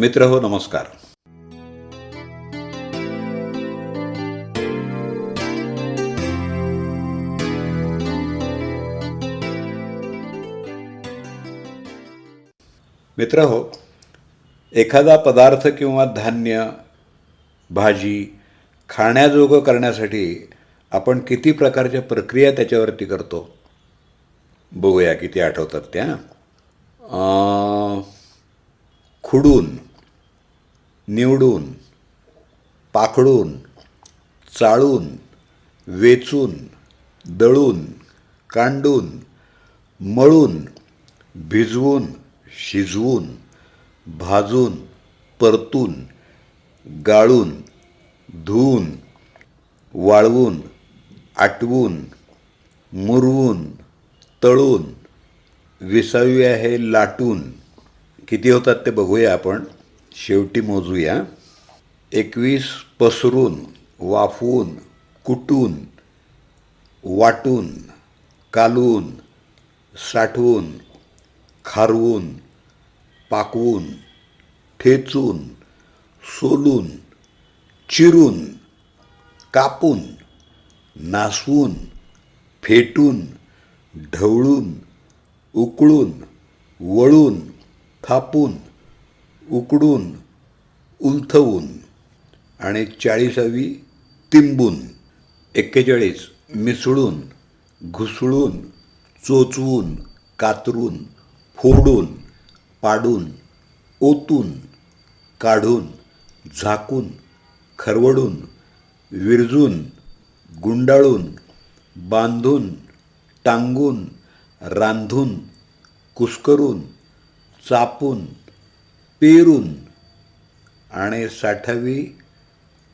मित्र हो नमस्कार. मित्र हो एखादा पदार्थ किंवा धान्य भाजी खाण्याजोगं करण्यासाठी आपण किती प्रकारच्या प्रक्रिया त्याच्यावरती करतो? बघूया किती आठवतात त्या. खुडून. निवडून पाखडून चाळून वेचून दळून कांडून मळून भिजवून शिजवून भाजून परतून गाळून धुवून वाळवून आटवून मुरवून तळून विसावी आहे लाटून. किती होतात ते बघूया आपण. शेवटी मोजूया. एकवीस पसरून वाफवून कुटून वाटून कालून साठवून खारवून पाकवून ठेचून सोलून चिरून कापून नासवून फेटून ढवळून उकळून वळून थापून उकडून उलथवून आणि चाळीसावी तिंबून एक्केचाळीस मिसळून घुसळून चोचवून कातरून फोडून पाडून ओतून काढून झाकून खरवडून विरजून गुंडाळून बांधून टांगून रांधून कुस्करून चापून पेरून आणि साठावी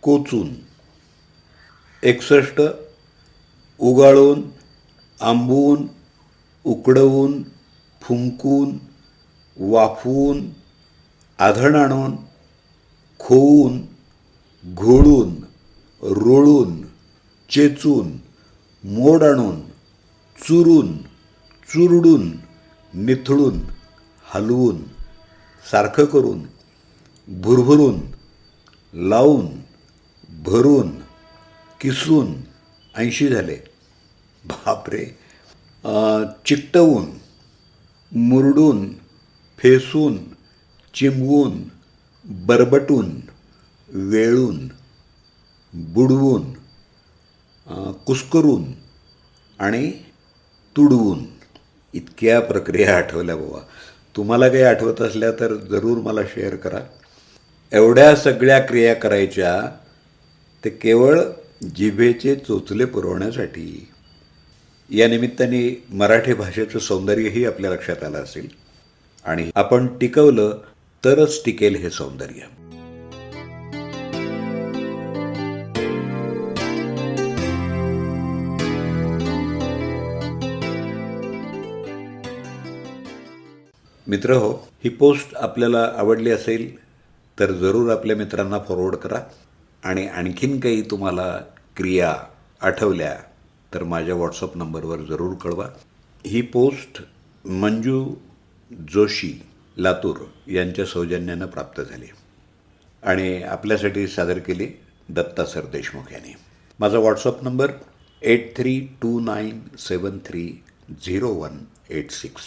कोचून. एकसष्ट उगाळून आंबून उकडवून फुंकून वाफवून आधण आणून खोवून घोळून रोळून चेचून मोड आणून चुरून चुरडून निथळून हलवून. सारखं करून भुरभुरून लावून भरून किसून ऐंशी झाले. बापरे. चिकटवून मुरडून फेसून चिमवून बरबटून वेळून बुडवून कुस्करून आणि तुडवून. इतक्या प्रक्रिया आठवल्या बाबा. तुम्हाला काही आठवत असल्या तर जरूर मला शेअर करा. एवढ्या सगळ्या क्रिया करायच्या ते केवळ जिभेचे चोचले पुरवण्यासाठी. या निमित्ताने मराठी भाषेचं सौंदर्यही आपल्या लक्षात आलं असेल. आणि आपण टिकवलं तरच टिकेल हे सौंदर्य. मित्र हो ही पोस्ट आपल्याला आवडली असेल तर जरूर आपल्या मित्रांना फॉरवर्ड करा. आणि आणखीन काही तुम्हाला क्रिया आठवल्या तर माझ्या व्हॉट्सअप नंबरवर जरूर कळवा. ही पोस्ट मंजू जोशी लातूर यांच्या सौजन्यानं प्राप्त झाली. आणि आपल्यासाठी सादर केली दत्ता सर देशमुख यांनी. माझा WhatsApp number eight three two nine seven three zero one eight six